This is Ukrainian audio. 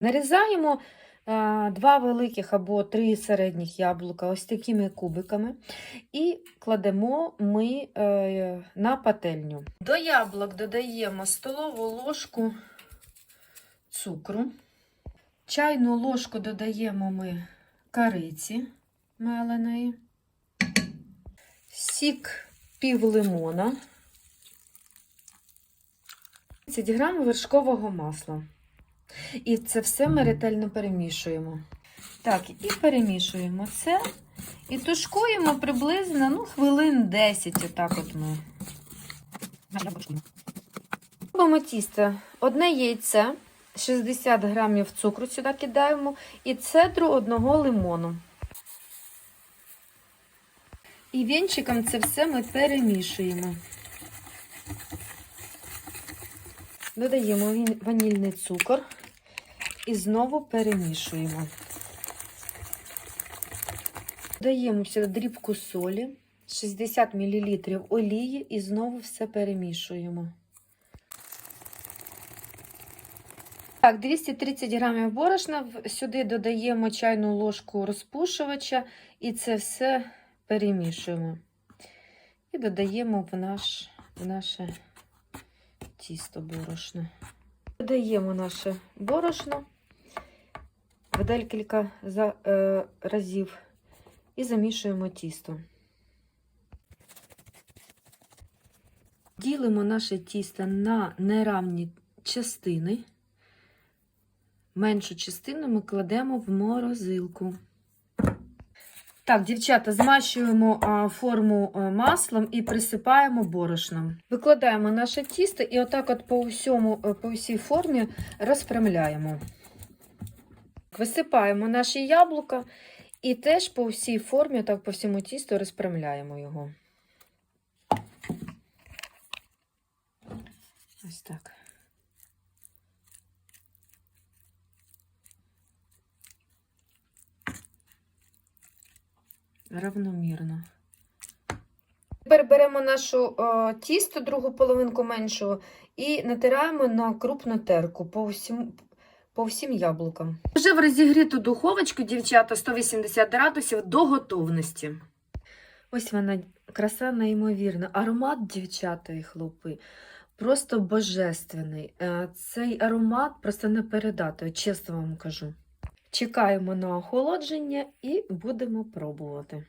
Нарізаємо два великих або три середніх яблука ось такими кубиками і кладемо ми е, на пательню. До яблук додаємо столову ложку цукру. Чайну ложку додаємо ми кориці меленої, сік пів лимона, 30 грам вершкового масла. І це все ми ретельно перемішуємо. Так, і перемішуємо це. І тушкуємо приблизно ну, хвилин 10. Отак от ми. Робимо тісто. Одне яйце, 60 грамів цукру сюди кидаємо, і цедру одного лимону. І вінчиком це все ми перемішуємо. Додаємо ванільний цукор і знову перемішуємо. Додаємо сюди дрібку солі, 60 мл олії і знову все перемішуємо. Так, 230 грамів борошна. Сюди додаємо чайну ложку розпушувача і це все перемішуємо. І додаємо в, наш, в наше тісто борошно. Додаємо наше борошно в декілька за, е, разів і замішуємо тісто. Ділимо наше тісто на неравні частини. Меншу частину ми кладемо в морозилку. Так, дівчата, змащуємо форму маслом і присипаємо борошном. Викладаємо наше тісто і отак от по, всьому, е, по всій формі розпрямляємо. Висипаємо наші яблука і теж по всій формі, так по всьому тісту розпрямляємо його. Ось так. Равномірно. Тепер беремо нашу е, тісто, другу половинку меншого, і натираємо на крупну терку по всім, по всім яблукам. Вже в розігріту духовочку, дівчата, 180 градусів до готовності. Ось вона, краса неймовірна. Аромат, дівчата і хлопи, просто божественний. Е, Цей аромат просто не передати, чесно вам кажу. Чекаємо на охолодження і будемо пробувати.